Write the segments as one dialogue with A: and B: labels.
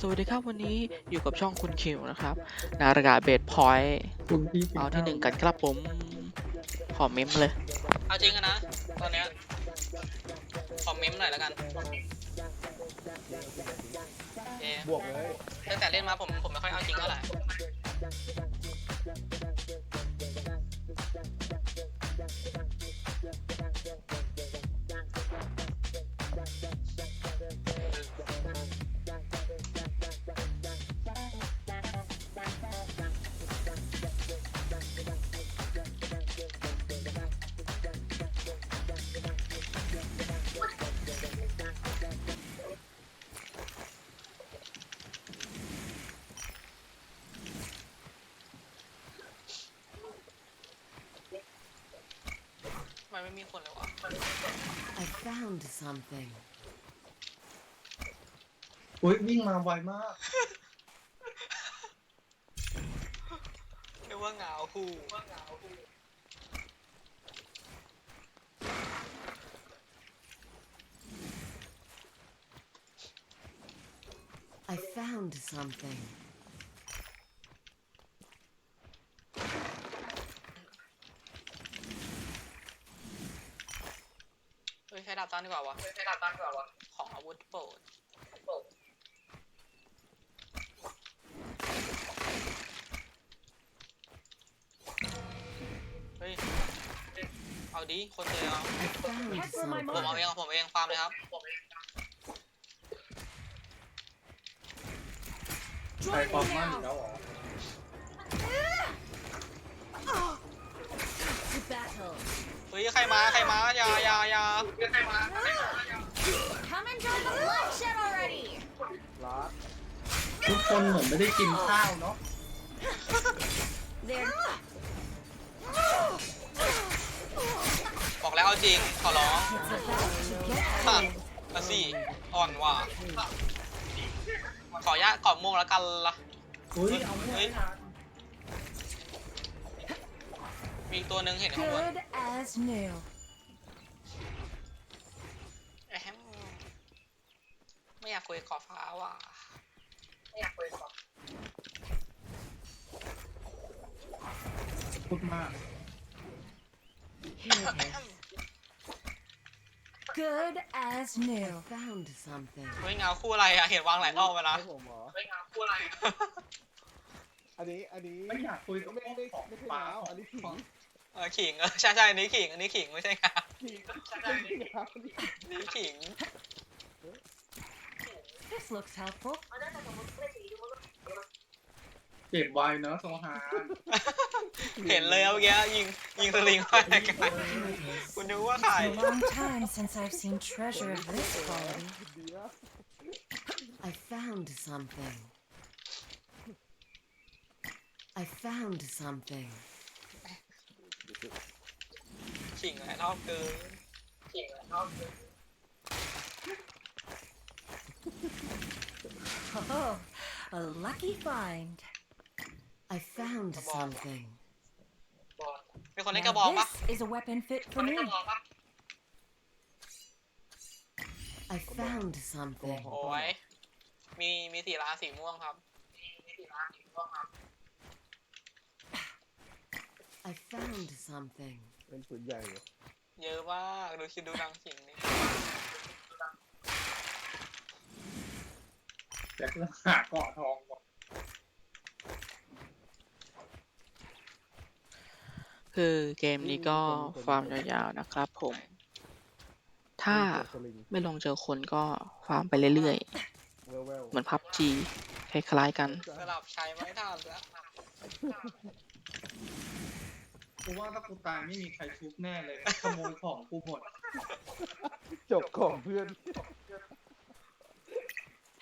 A: สวัสดีครับวันนี้อยู่กับช่องคุณคิวนะครับ นารากาเบดพอยต์
B: คุณพี่กิ
A: เอาที่หนึ่งกันครับผม ขอเมมเลย
C: เอาจริงอะนะ ตอนเนี้ยคอมเมนต์หน่อยแล้วกันโอเค
B: บวกเลย
C: ตั้งแต่เล่นมาผมผมไม่ค่อยเอาจริงเท่าไหร่ ไมไม่มีคนเลยวะ
D: I found something.
B: อุ้ยวิ่งมาไวมาก
C: เรียกว่าเหงาคู่
D: I found something.
C: เฮ้ยใช้ ดาบตั้งดีกว่าวะใช้ดาบตั้งดีกว่าวะของอาวุธโปรดเฮ้ย เอาดิ คนเลยเอา
D: I found
C: ผม
D: something.
C: เอาเองผมเองฟาร์มเลยครับ
B: ใส่ความมั่นอีกแล้วเหรอ
D: To battle.
C: เฮ้ยใครมาใครมาอย่าอย่าอย่า
E: Come and join the bloodshed already!
B: รักทุกคนเหมือนไม่ได้กินข้าวเนาะ
E: There.
C: บอกแล้วเอาจริงขอร้อง
E: It's about to get
C: ค่ะมาสิอ่อนว่ะขออนุญาตกอดโมงแล้วกันละ
B: อุ้ยเอาไม่ได้ทัน
C: มีอีกตัวหนึ่งเห็นข้างบน
E: good as new.
C: แอมไม่อยากคุยกับขอบฟ้าว่ะไม่อยากคุยกับขอบ
B: พูดมาก
D: Here it is.
E: Good as
D: I
E: new.
D: found something.
C: เฮ้ยเงาคู่อะไรอะเห็นวางหลายรอบไปแล้ว
F: ให้ผมเหรอ
C: เฮ้ยเงาคู่อะไร อะ
F: อันนี้อันนี้
B: ไม่อยากคุยกับ
F: ไม่
B: พวก
F: ไม่
B: ของ
F: ไม่ใช่
B: ปลา
F: หนาวอันนี้ขิง
C: เออขิงเออใช่ใช่อันนี้ขิง อันนี้ขิงไม่ใช่เงา
F: ขิง
C: ใช่ใช่
F: ไม่ใช่หนาวอันนี้
C: อันนี้ขิง
E: This looks helpful.
B: เก็บไว้เนาะโซฮาน
C: เห็นเลยเมื่อกี้ยิงยิงสลิงเข้าไปกันคุณนึกว่าใคร
E: It's a long time since I've seen treasure of this quality.
F: ดีนะ
D: I found something. I found something.
C: ขิงหลายรอบเกินขิงหลายรอบเกิน
E: Oh, a lucky find.
D: I found
C: Come on.
D: something.
C: บอกมีคนเล่นกระบอก
E: Now
C: ปะ
E: this is a weapon fit
C: ค
E: for
C: นเล่น
E: me.
C: กระบอกปะ
D: I found something.
C: โอ้ยมีมีสีร้านสีม่วงครับ มีมีสีร้านสีม่วงครับ
D: I found something.
F: เป็นปืนใหญ่เลย
C: เยอะมากดูคิดดูดังขิงนี่
B: แจ็คหาเกาะทองก่อน
A: คือเกมนี้ก็ฟาร์มยาวๆนะครับผม ถ้า
F: สลิง
A: ไม่ลงเจอคนก็ฟาร์มไปเรื่อย
F: เวลเวล
A: ๆเหมือนพับจีคล้ายๆกัน
C: สลับใช้ไม่ทันแล้ว
B: กูว่าถ้ากูตายไม่มีใครชุบแน่เลยขโมยของกูหมด
F: จบของเพื่อน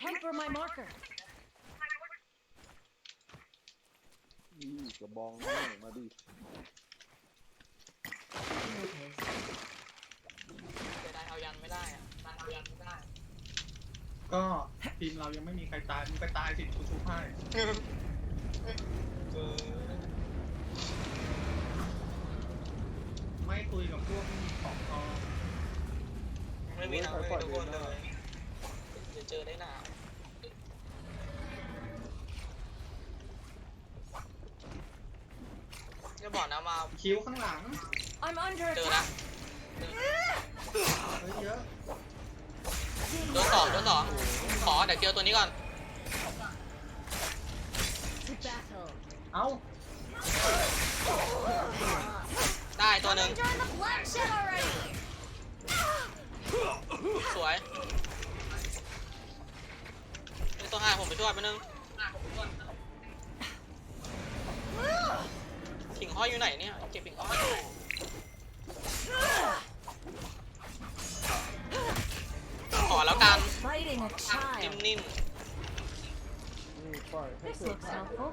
E: Head for my marker.
F: นี่กระบองนี่มาดิ
D: Here it is.
C: เสียดายเอายันไม่ได้อะดันเอายันไม่ได้
B: ก็ทีมเรายังไม่มีใครตายมึงไปตายสิกูชุบให้่
C: อนเลยเดี๋ยวเจอได้หนาวจะบอกนะมา
B: คิ้วข้างหลัง
C: เจอนะ attack.
B: เฮ้เยอะ
C: โดนสองตัวสองขอเดี๋ยวเจอตัวนี้ก่อน
B: เอา
C: ได้ตัวหนึ่ง สวยนี่ตัวห้าผมไปช่วยไปบนึงผิงห้อยอยู่ไหนเนี่ยเก็บผิงห้อยขอแล้วกัน
E: Fighting a child.
C: นิ่ม
F: นี่ปล่อยให้
E: This
F: เกิด
E: looks helpful.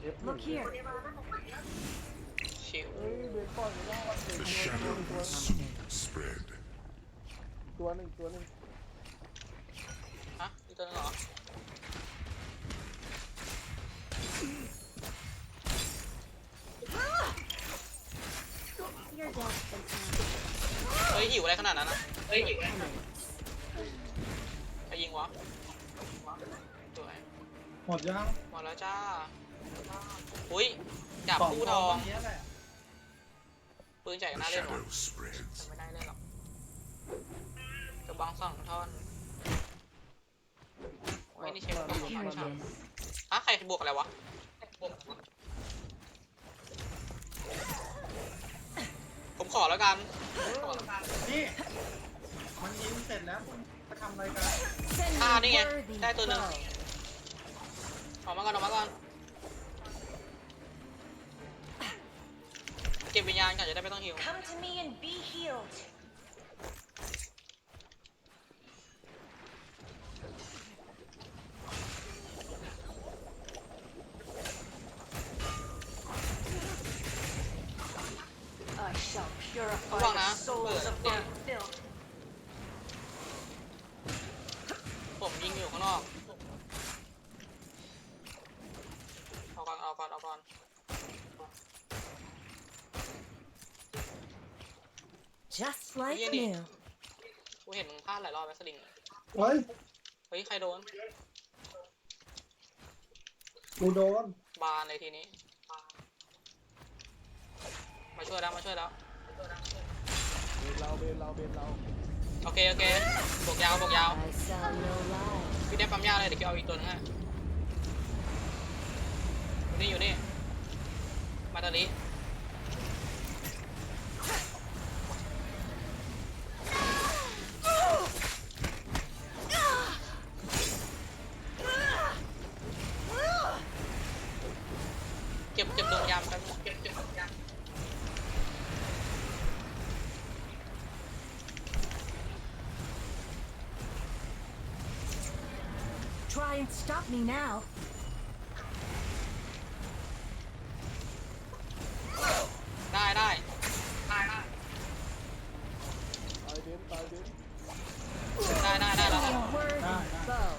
F: เอฟ
E: Look here.
C: ๆชิว
F: เฮ้ยเบนปล่อยไม่ได้เบนตัวหนึ่งตัวหนึ่ง
G: spread.
F: ตัวหนึ่งตัวหนึ่ง
C: ฮะนี่ตัวนึงเหรอเฮ้ยหิวอะไรขนาดนั้นนะเฮ้ยหิวใครยิงวะสวย
B: หนหมดยัง
C: หมดแล้วจ้าอุ้ยจับคู่ท
B: อ
C: องง
B: เนี้ยแหละ
C: ปืนใหญ่กันน่าเล่นวะ
G: Shadow spreads.
C: ไม่ได้เล่นหรอกกระบองสองท่อนโอ้ยนี่เช็คกระบอง
D: Here
C: สอง
D: it
C: ท่อน
D: is.
C: อะใครบวกอะไรวะผมขอแล้วกัน
B: นี่มันยิงเสร็จแล้วคุณจะทำอะไรกัน
E: Send me
C: อ่านี่ไง
E: worthy
C: ได้ตัวหนึ่ง
E: foe.
C: ออกมาก่อนออกมาก่อน เก็บวิญญาณก่อนจะได้ไม่ต้องหิว
E: Come to me and be healed. I shall purify
C: Vâng
E: the
C: ạ.
E: souls of
C: Dạ.
E: my filth.
C: ผมยิงอยู่ข้างนอกเอาก่อนเอาก่อนเอาก่อน
E: Just like
C: Iya nih.
E: new.
C: กูเห็นมึงพลาดหลายรอบแล้วสลิง
B: เฮ้ย
C: เฮ้ย ใครโดน
B: กูโดน
C: บานเลยทีนี้ มาช่วยแล้ว มาช่วยแล้ว
F: เบนเราเบนเราเบนเรา
C: โอเค โอเคบวกยาวบวกยาว
D: I sell no lies.
C: พี่ได้ปั๊มยาเลยเดี๋ยวพี่เอาอีกตัวนึงให้อยู่นี่อยู่นี่ มาตาลิเก็บเก็บดวงยามกันเก็บเก็บดวงยาม
E: Try and stop me now.
C: ได้ได้ได้ได้
F: ตายเบนตายเบน
C: ได้ได้ได้แล้ว
E: A worthy
B: Dạ, dạ.
E: foe.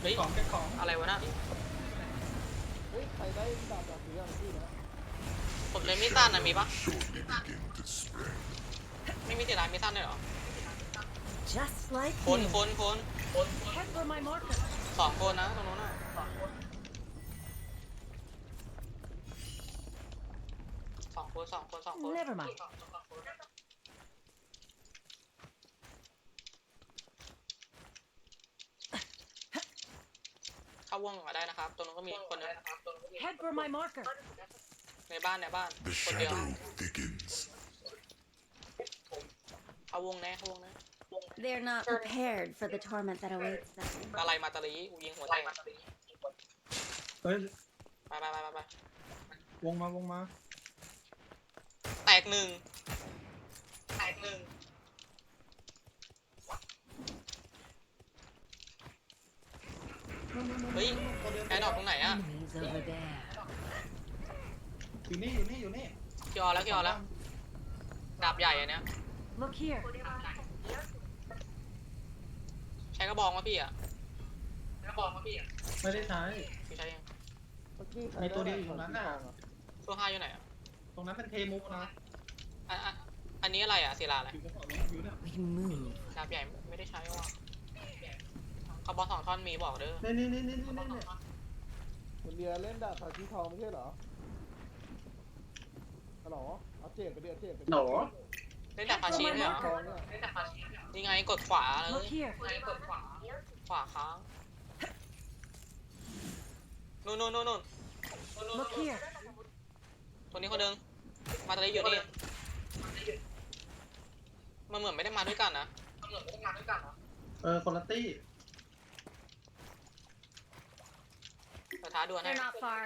C: เฮ้ย
B: ของแกของ
C: อะไรวะน่ะ
F: เฮ้ยใครได้ดาบแบบนี้อะพี่นะ
C: ผมเลยมีสั้นนะมีปะ
G: Surely begin to spread.
C: ไม่มีติดลายมีสั้นด้วยเหรอ
E: Just like
C: คน
E: new.
C: คนคน
E: Head for my marker.
C: สองคนนะตรงนู้นน่ะสองคนสองคนสองคน
E: Never mind.
C: เข้าวงมาได้นะครับตรงนู้นก็มีคนหนึง
E: Head for my marker.
C: ในบ้านในบ้าน
G: The
C: คนเดียว
G: shadow thickens.
C: เข้าวงแน่เข้าวงแน่
H: They're not prepared for the torment that awaits them.
C: อะไรมาตาลีอูยิงหัวใจ
B: เฮ้ย
C: ไปไปไปไปไป
B: วงมาวงมา
C: แตกหนึ่งแตกหนึ่งเฮ้ยแอร์ดรอปตรงไหนอะ
D: Enemies over there.
B: อยู่นี่อยู่นี่อยู่นี่
C: คิวออแล้วคิวออแล้วดาบใหญ่อันเนี้ย
E: Look here.
C: ใช้กระบองวะพี่อะใช้กระบองวะพี่อะ
B: ไม่ได้ใช้
C: พี่ใช้ยัง
F: เมื่อกี้ใคร
B: มีตัวเดี
F: ได้
B: ยวอยู่ตรงนั้นน่ะ
C: ช่วงห้าอยู่ไหนอะ
B: ตรงนั้นเป็นเทมุกนะ
C: อันอันอันนี้อะไรอะศิลาอะไร
B: อยู่กระเป๋านี้อยู่เนี่ย
D: We can move.
C: ดาบใหญ่ไม่ได้ใช้ว่ะกระบองสองท่อนมีบอกเด้อ
B: นี่นี่นี่นี่นี่นี่
F: คนเดียเล่นดาบสาชีทองไม่ใช่เหรอฮัลโหลเอาเจ็ดไปเดียวเจ็ดไปดิ
B: หนอ
C: เล่นดาบพาชีเนี่ยเหรอ
F: ทองเนี่ย
C: นี่ ไงกดขวาเล
E: Look
C: ย
E: here.
C: ขวาค้างนู่นนู่นนู่นนู่น
E: Look here.
C: คนนี้คนหนึง มาตอนนี้อยู่นี่มันเหมือนไม่ได้มาด้วยกันนะ
B: เออคนละตี้
C: แต่ท้าดวลให้
H: They're not far.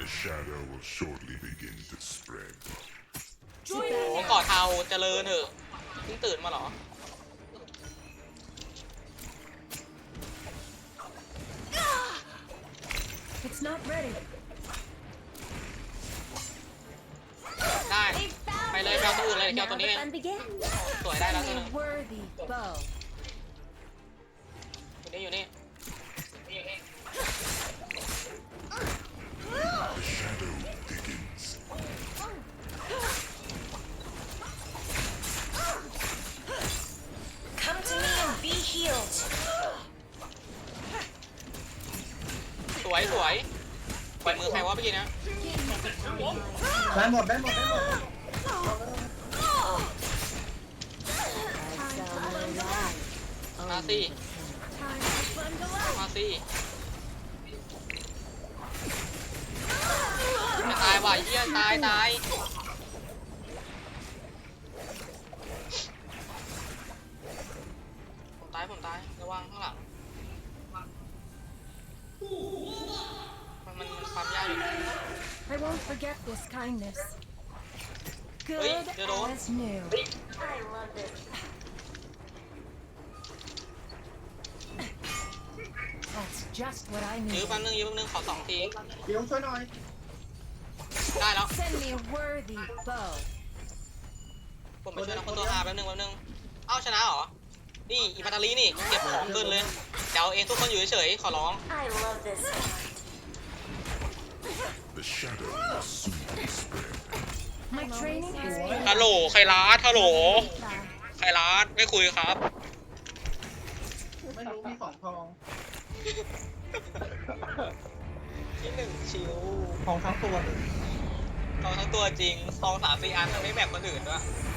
G: The shadow will shortly begin to spread.
C: โอ้โหก่อเทาเจริญเถอะเพิ่งตื่นมาเหรอ
E: It's not ready.
C: ได้
H: They found
C: Mày lên
H: me.
C: cao tôi lên, cao
H: Now
C: tôi
H: the
C: đi em.
H: fun begins.
C: สวยได้แล้ว
E: Send
C: ตัว
E: me
C: หนึ
E: a
C: ง
E: worthy bow.
C: อยู่นี่อยู่นี่ ปล่อยมือใครวะเมื่อกี้นะ
B: ได้หมดได้หมดได้หมด
D: I shall no lie.
C: มาสิ
H: Time for fun to love.
C: มาสิจะตายว่ะเหี้ยตายตายผมตายผมตายระวังข้างหลัง ความยากอยู่
E: I won't forget this kindness. Good
C: Ui, đưa đồ.
E: as new.
H: I love this.
E: That's just what I
C: ยื้อ
E: need.
C: แป๊บนึงยื้อแป๊บนึงขอสองที
B: เดี๋ยวช่วยหน่อย
C: ได้แล้ว
E: Send me a worthy bow.
C: ผมไปช่วยน้องคนตัวอาแป๊บนึงแป๊บนึง เอ้าชนะเหรอ นี่อีมาตาลีนี่เก็บของเกินเลย เดี๋ยวเองทุกคนอยู่เฉยๆขอร้อง
H: I love this.
G: The shadow will soon spread.
E: My training has
C: ฮัลโหลใครรัดฮัลโหล
E: been
C: ใครรัดไม่คุยครับ
B: ไม่รู้มีสองทอง
C: ที่หนึ่งชิว
B: ทองทั้งตัวเลย
C: ทองทั้งตัวจริงทองสามสี่อันมันไม่แบ่งคนอื่นด้วย
E: fun.